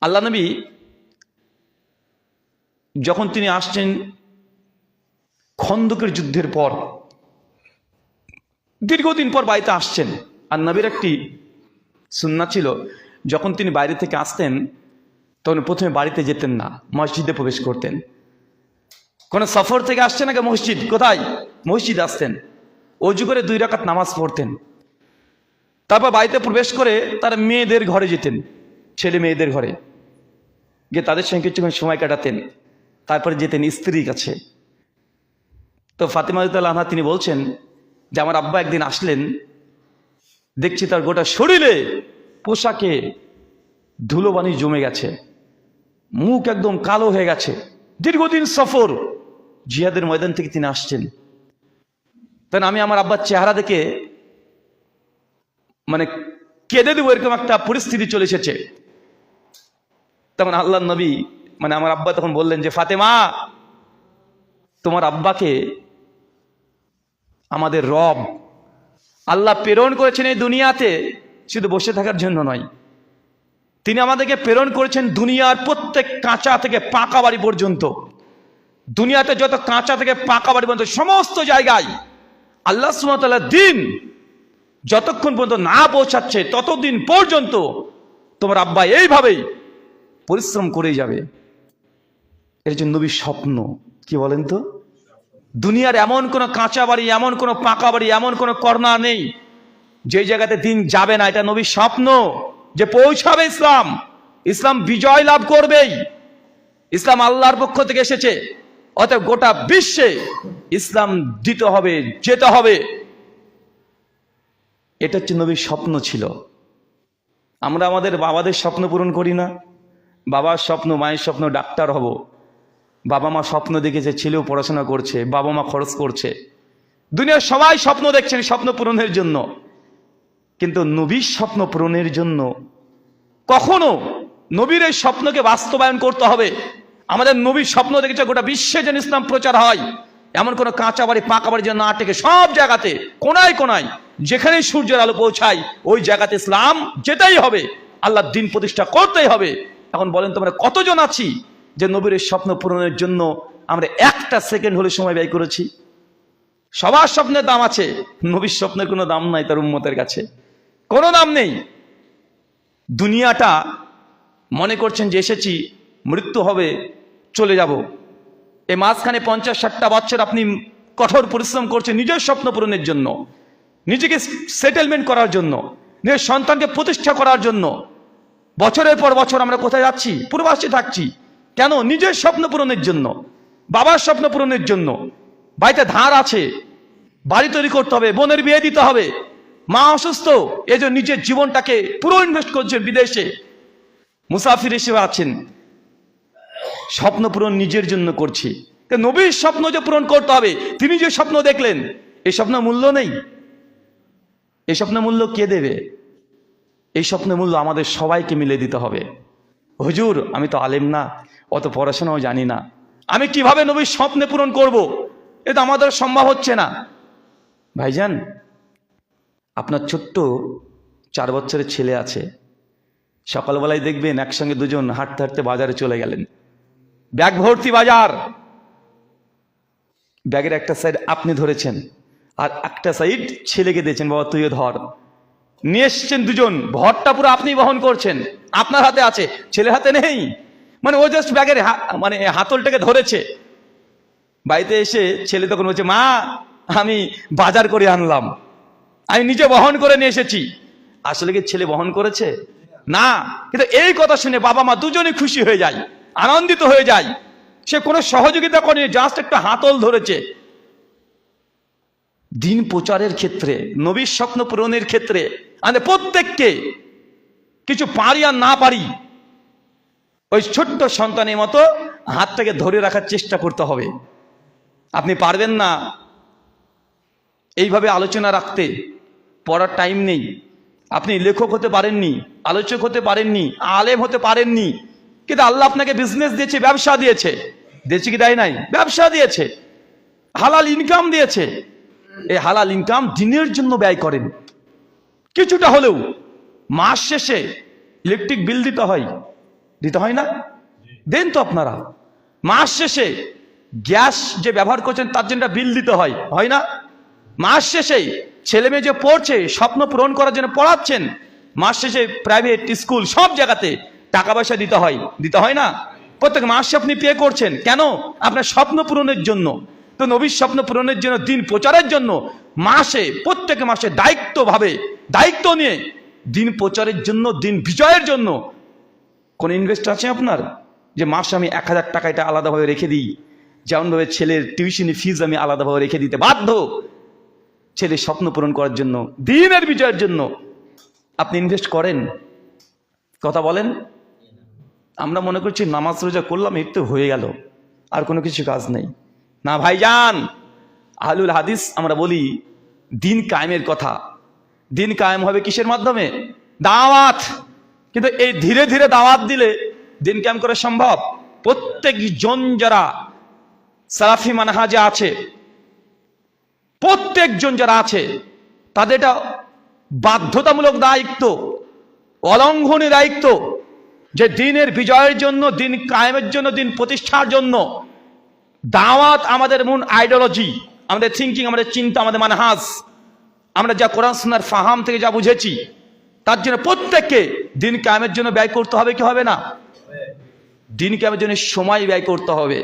আল্লাহ নবী যখন তিনি আসছেন খন্দকের যুদ্ধের পর, দীর্ঘদিন পর বাড়িতে আসছেন। আর নবীর একটি সুন্না ছিল, যখন তিনি বাইরে থেকে আসতেন, তখন প্রথমে বাড়িতে যেতেন না, মসজিদে প্রবেশ করতেন। কোনো সফর থেকে আসছে নাকি মসজিদ? কোথায়? মসজিদ আসতেন। অজু করে দুই রাকাত নামাজ পড়তেন। তারপর বাড়িতে প্রবেশ করে তার মেয়েদের ঘরে যেতেন, ছেলে মেয়েদের ঘরে। গিয়ে তাদের সঙ্গে কিছুক্ষণ সময় কাটাতেন। তারপরে যেতেন স্ত্রীর কাছে। তো ফাতেমা আনহা তিনি বলছেন যে, আমার আব্বা একদিন আসলেন, দেখছি তার গোটা শরীরে পোশাকে ধুলোবানি জমে গেছে। মুখ একদম কালো হয়ে গেছে। দীর্ঘদিন সফর, জিহাদের ময়দান থেকে তিনি আসছেন। তখন আমি আমার আব্বার চেহারা দেখে মানে কেঁদে দেবো এরকম একটা পরিস্থিতি চলে এসেছে। তখন আল্লাহ নবী মানে আমার আব্বা তখন বললেন যে, ফাতেমা, তোমার আব্বাকে আমাদের রব, আল্লাহ প্রেরণ করেছেন এই দুনিয়াতে, শুধু বসে থাকার জন্য নয়। তিনি আমাদেরকে প্রেরণ করেছেন দুনিয়ার প্রত্যেক কাঁচা থেকে পাকা বাড়ি পর্যন্ত। দুনিয়াতে যত কাঁচা থেকে পাকা বাড়ি পর্যন্ত, সমস্ত জায়গায় আল্লাহ সুমতাল্লাহ দিন যতক্ষণ পর্যন্ত না পৌঁছাচ্ছে, ততদিন পর্যন্ত তোমার আব্বা এইভাবেই পরিশ্রম করেই যাবে। এর জন্য নবীর স্বপ্ন, কি বলেন তো? দুনিয়ার এমন কোনো কাঁচা বাড়ি, এমন কোনো পাকা বাড়ি, এমন কোনো কর্ণা নেই যে জায়গাতে দিন যাবে না। এটা নবীর স্বপ্ন যে পৌঁছাবে ইসলাম। ইসলাম বিজয় লাভ করবেই। ইসলাম আল্লাহর পক্ষ থেকে এসেছে, অতএব গোটা বিশ্বে ইসলাম দিতে হবে, যেতে হবে। এটা হচ্ছে নবীর স্বপ্ন ছিল। আমরা আমাদের বাবাদের স্বপ্ন পূরণ করি না। বাবার স্বপ্ন, মায়ের স্বপ্ন, ডাক্তার হব। বাবা মা স্বপ্ন দেখেছে, ছেলেও পড়াশোনা করছে, বাবা মা খরচ করছে। দুনিয়ার সবাই স্বপ্ন দেখছেন, স্বপ্ন পূরণের জন্য। কিন্তু নবীর স্বপ্ন পূরণের জন্য কখনো নবীর এই স্বপ্নকে বাস্তবায়ন করতে হবে। আমাদের নবীর স্বপ্ন দেখেছে, গোটা বিশ্বে যেন ইসলাম প্রচার হয়। এমন কোনো কাঁচা বাড়ি, পাকা বাড়ি যেন না টেকে, সব জায়গাতে, কোনায় কোনায়, যেখানেই সূর্যের আলো পৌঁছায়, ওই জায়গাতে ইসলাম যেতেই হবে। আল্লাহ দিন প্রতিষ্ঠা করতেই হবে। এখন বলেন তোমরা, কতজন আছি যে নবীর স্বপ্ন পূরণের জন্য আমরা একটা সেকেন্ড হলে সময় ব্যয় করেছি? সবার স্বপ্নের দাম আছে, নবীর স্বপ্নের কোনো দাম নাই তার উন্মতের কাছে। কোনো দাম নেই। দুনিয়াটা, মনে করছেন যে এসেছি, মৃত্যু হবে, চলে যাব। এই মাঝখানে পঞ্চাশ ষাটটা বছর আপনি কঠোর পরিশ্রম করছেন নিজের স্বপ্ন পূরণের জন্য, নিজেকে সেটেলমেন্ট করার জন্য, নিজের সন্তানকে প্রতিষ্ঠা করার জন্য। বছরের পর বছর আমরা কোথায় যাচ্ছি? পূর্বাসে থাকছি। কেন? নিজের স্বপ্ন পূরণের জন্য। বাবার স্বপ্ন পূরণের জন্য। বাড়িতে ধার আছে। বাড়ি তৈরি করতে হবে। বোনের বিয়ে দিতে হবে। মা অসুস্থ এই জন্য নিজের জীবনটাকে পুরো ইনভেস্ট করছেন বিদেশে। মুসাফির হিসেবে আছেন। স্বপ্ন পূরণ নিজের জন্য করছি। নবীর স্বপ্ন যে পূরণ করতে হবে, তিনি যে স্বপ্ন দেখলেন এই স্বপ্ন মূল্য নেই। এই স্বপ্ন মূল্য কে দেবে? এই স্বপ্নের মূল্য আমাদের সবাইকে মিলে দিতে হবে। হুজুর, আমি তো আলেম না, অত পড়াশোনাও জানি না। আমি কীভাবে নবীর স্বপ্নে পূরণ করব। এ তো আমাদের সম্ভব হচ্ছে না। ভাইজান, আপনার ছোট্ট চার বছরের ছেলে আছে। সকালবেলায় দেখবেন একসঙ্গে দুজন হাঁটতে হাঁটতে বাজারে চলে গেলেন। ব্যাগ ভর্তি বাজার। ব্যাগের একটা সাইড আপনি ধরেছেন, আর একটা সাইড ছেলেকে দিয়েছেন, বাবা, তুইও ধর। নিয়ে এসছেন দুজন। ভরটা পুরো আপনি বহন করছেন। আপনার হাতে আছে ছেলে হাতে নেই। মানে ও জাস্ট ব্যাগের মানে হাতলটাকে ধরেছে। বাড়িতে এসে ছেলে তখন বলছে, মা, আমি বাজার করে আনলাম। আমি নিজে বহন করে নিয়ে এসেছি। আসলে কি ছেলে বহন করেছে? না, কিন্তু এই কথা শুনে বাবা মা দুজনেই খুশি হয়ে যায়, আনন্দিত হয়ে যায়। সে কোনো সহযোগিতা করেনি জাস্ট একটা হাতল ধরেছে। দিন প্রচারের ক্ষেত্রে, নবীর স্বপ্ন পূরণের ক্ষেত্রে আমাদের প্রত্যেককে কিছু পারি আর না পারি, ওই ছোট্ট সন্তানের মতো হাতটাকে ধরে রাখার চেষ্টা করতে হবে। আপনি পারবেন না এইভাবে আলোচনা রাখতে, পড়ার টাইম নেই। আপনি লেখক হতে পারেননি, আলোচক হতে পারেননি, আলেম হতে পারেননি, কিন্তু আল্লাহ আপনাকে বিজনেস দিয়েছে, ব্যবসা দিয়েছে। দিয়েছে কি দেয় নাই? ব্যবসা দিয়েছে। হালাল ইনকাম দিয়েছে। এই হালাল ইনকাম দিনের জন্য ব্যয় করেন। কিছুটা হলেও মাস শেষে ইলেকট্রিক বিল দিতে হয়। দিতে হয় না? দেন তো আপনারা। মাস শেষে গ্যাস যে ব্যবহার করছেন, তার জন্য বিল দিতে হয়। হয় না? মাস শেষে ছেলে মেয়ে যে পড়ছে, স্বপ্ন পূরণ করার জন্য পড়াচ্ছেন, মাস শেষে প্রাইভেট স্কুল সব জায়গাতে টাকা পয়সা দিতে হয়। দিতে হয় না? প্রত্যেক মাসে আপনি পে করছেন। কেন? আপনার স্বপ্ন পূরণের জন্য। তো নবীর স্বপ্ন পূরণের জন্য, দিন প্রচারের জন্য মাসে, প্রত্যেক মাসে দায়িত্বভাবে, দায়িত্ব নিয়ে দিন প্রচারের জন্য, দিন বিজয়ের জন্য কোন ইনভেস্ট আছে আপনার? যে মাসে আমি এক হাজার টাকা এটা আলাদাভাবে রেখে দিই। যেমনভাবে ছেলের টিউশনি ফিজ আমি আলাদাভাবে রেখে দিতে বাধ্য। ছেলের স্বপ্ন পূরণ করার জন্য, দিনের বিজয়ের জন্য আপনি ইনভেস্ট করেন। কথা বলেন? আমরা মনে করছি নামাজ রোজা করলাম তো হয়ে গেল। আর কোনো কিছু কাজ নেই। না ভাইজান, আহলুল হাদিস আমরা বলি দিন কায়েমের কথা। দিন কায়েম হবে কিসের মাধ্যমে? দাওয়াত। কিন্তু এই ধীরে ধীরে দাওয়াত দিলে দিন কায়েম করা সম্ভব। প্রত্যেক জন যারা সালাফি মানহাজে আছে প্রত্যেকজন যারা আছে, তাদের এটা বাধ্যতামূলক দায়িত্ব অলঙ্ঘনীয় দায়িত্ব যে দিনের বিজয়ের জন্য, দিন কায়েমের জন্য, দিন প্রতিষ্ঠার জন্য দাওয়াত আমাদের মূল আইডিওলজি আমাদের থিঙ্কিং আমাদের চিন্তা, আমাদের মানহাজ। আমরা যা কোরআন ফাহাম থেকে যা বুঝেছি, তার জন্য প্রত্যেককে দিন কামের জন্য ব্যয় করতে হবে কি হবে না? দিন কামের জন্য সময় ব্যয় করতে হবে।